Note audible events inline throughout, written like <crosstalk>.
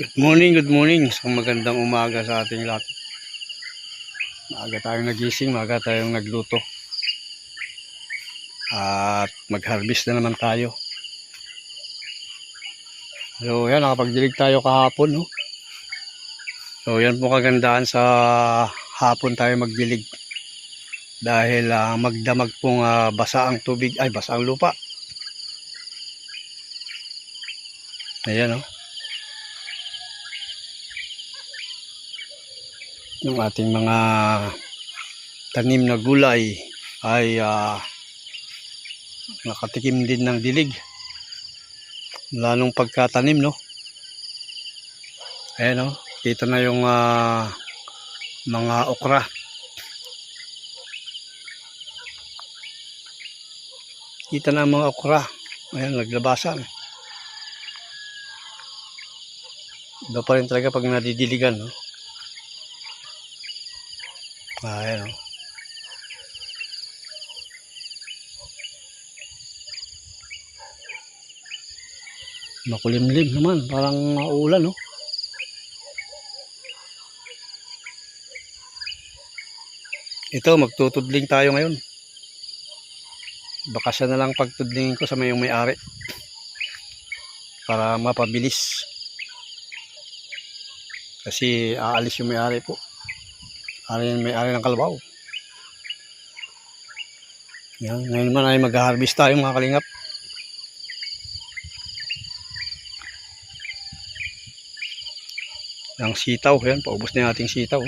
Good morning, good morning. Isang magandang umaga sa ating lahat. Maaga tayong nagising, maaga tayong nagluto. At mag-harvest na naman tayo. So yan, nakapagdilig tayo kahapon. No? So yan po kagandahan sa hapon tayo magdilig. Dahil ah, magdamag pong ah, basa ang tubig, ay basa ang lupa. Ayan oh. Yung ating mga tanim na gulay ay ah, nakatikim din ng dilig. Lalong pagkatanim no? Ayan no? Kita na yung ah, mga okra. Kita na ang mga okra. Ayan naglabasan iba pa rin talaga pag nadidiligan no ayan o. Makulimlim naman, parang maulan no. Ito, magtutudling tayo ngayon. Bakasya na lang pagtudlingin ko sa may may-ari. Para mapabilis. Kasi aalis yung may-ari po. Ari may ari ng kalabaw. Yan, ngayon naman ay mag-harvest tayo mga kalingap. Ang sitaw, yan, paubos na yung ating sitaw.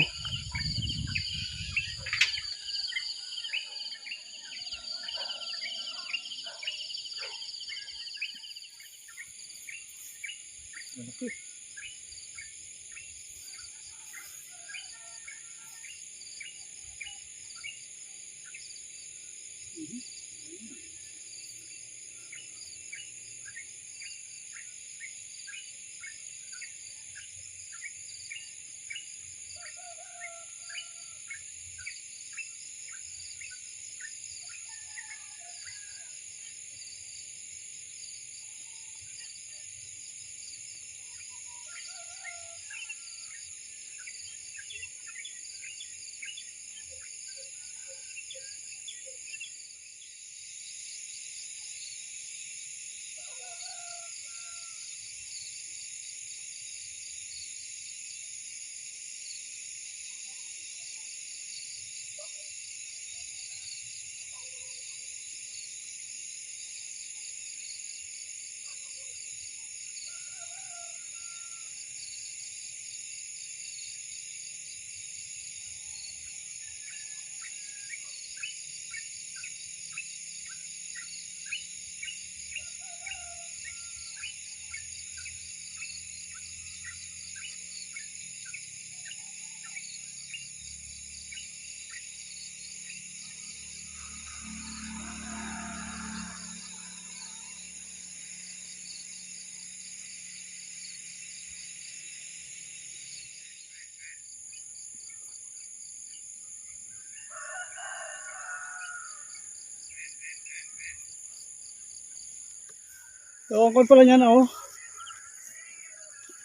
Ewan ko pala niyan oh.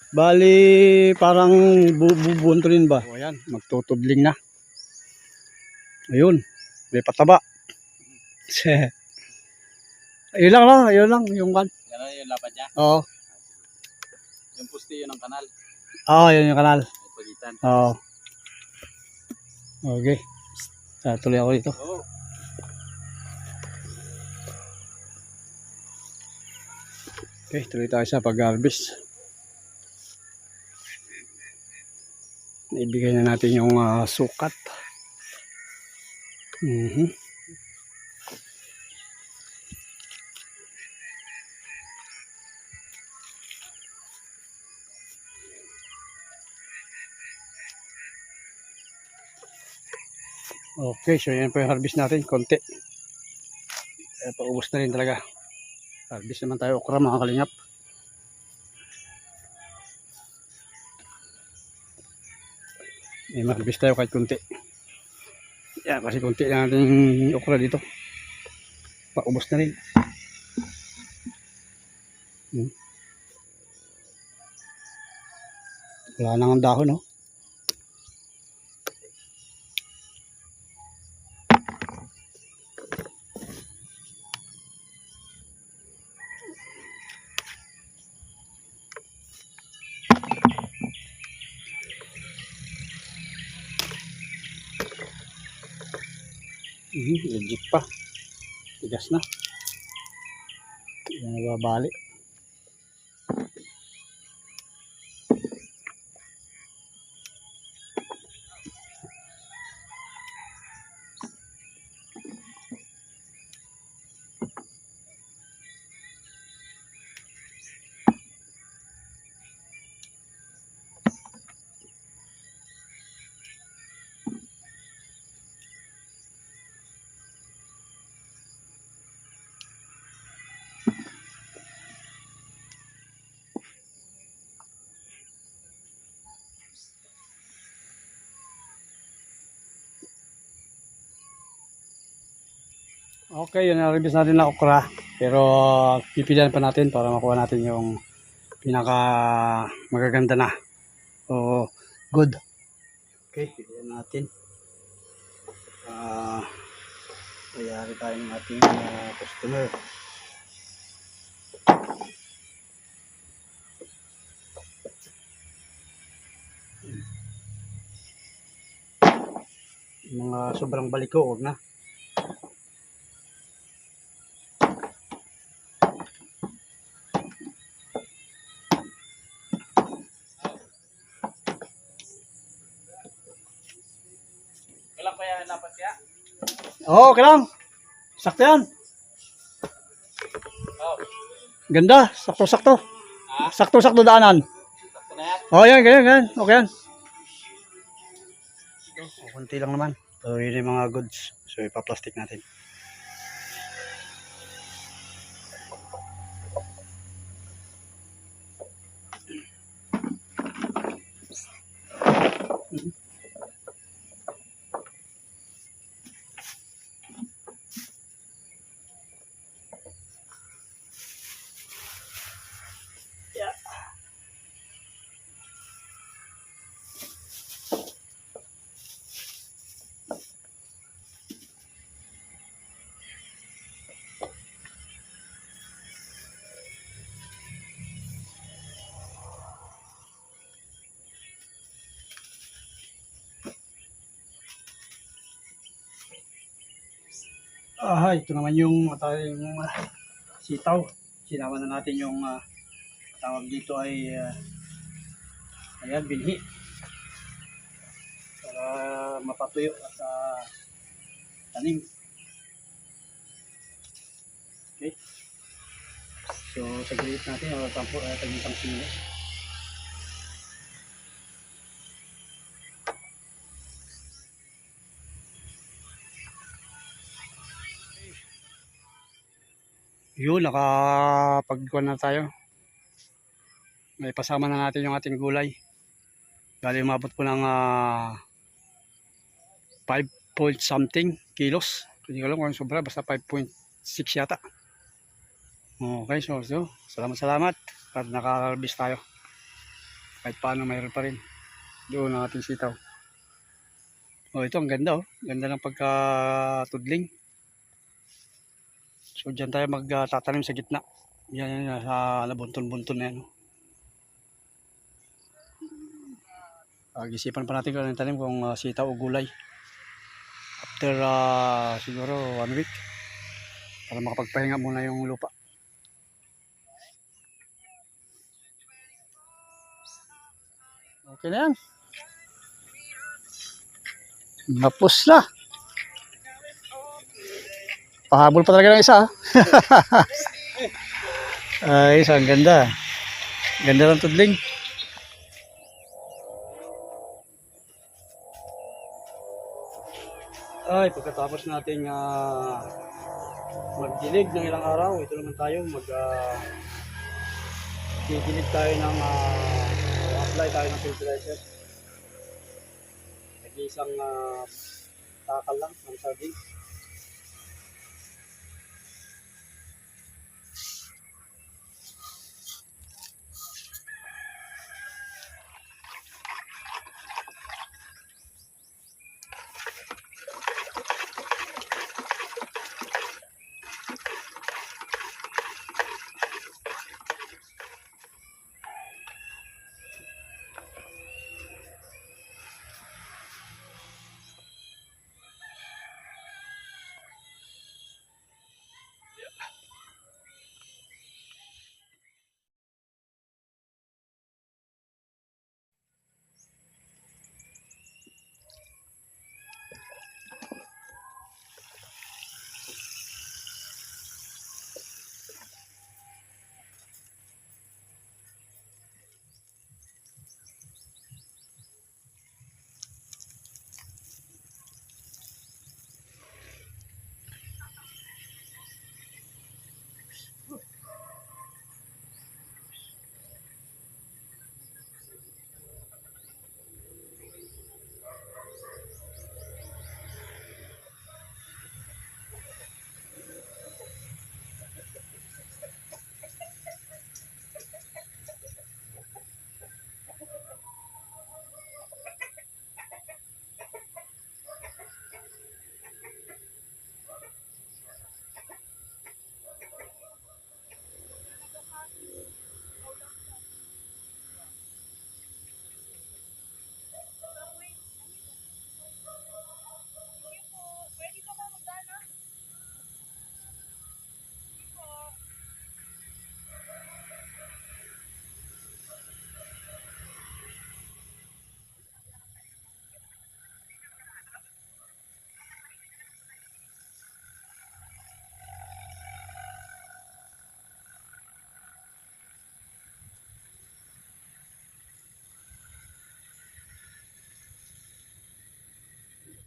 Bali, parang bu bubunto rin ba? O ayan, magtutudling na. Ayun, may pataba. ayun lang lang, ayun lang, yung kan. Yan na yung lapad niya. Oo, Yung pusti yun ng kanal. oh, yun yung kanal. May pagitan. Oo. Okay. Ah, tuloy ako dito. Oo. Okay, tuloy tayo sa pag-harvest. Ibigay na natin yung ah, sukat. Mhm. Okay, so yan po yung harvest natin, konti. Eh, paubos na rin talaga. Harvest naman tayo okra mga kalingap. May harvest tayo kahit kunti. Yan, kasi kunti lang natin okra dito. Paubos na rin. Hmm. Wala nang ang dahon, no? Mhm, legit pa. Tigas na. Yan nababali. Okay, yun na-release natin na okra. Pero pipilian pa natin para makuha natin yung pinaka magaganda na. So, good. Okay, pilihan natin. Ah, mayari tayo ng ating ah, customer. Mga sobrang baliko, huwag na. Kailan pa yan dapat kaya? Oo, okay lang. Sakto yan. Oh. Ganda. Sakto-sakto. Sakto-sakto daanan. Sakto na yan. Oh, yan, ganyan, ganyan. Okay yan. Oh, kunti lang naman. So, yun yung mga goods. So, ipa-plastic natin. Ah, ito naman yung ating uh, sitaw. Sinama na natin yung ah, tawag dito ay ah, ayan, binhi. Para mapatuyo at ah, tanim. Okay. So, sa natin, uh, tampo, uh, tagitang sili. Yun, nakapagkuhan na tayo. May pasama na natin yung ating gulay. Dali umabot po ng 5 point something kilos. Hindi ko alam kung sobra, basta 5.6 yata. Okay, so, so salamat salamat at nakakalbis tayo. Kahit paano mayroon pa rin. Doon ang ating sitaw. Oh, ito ang ganda oh. Ganda ng pagkatudling. So dyan tayo magtatanim sa gitna. Yan yan sa nabunton-bunton na yan. Pag-isipan pa natin kung anong tanim kung ah, sitaw o gulay. After ah, siguro one week. Para makapagpahinga muna yung lupa. Okay na yan. Napos na. Pahabol pa talaga ng isa. ah. Ay, <laughs> isa, ang ganda. Ganda ng tudling. Ay, pagkatapos nating ah, magdilig ng ilang araw, ito naman tayo, mag uh, didilig tayo ng ah, apply tayo ng fertilizer. Nag-iisang uh, takal lang ng sardines.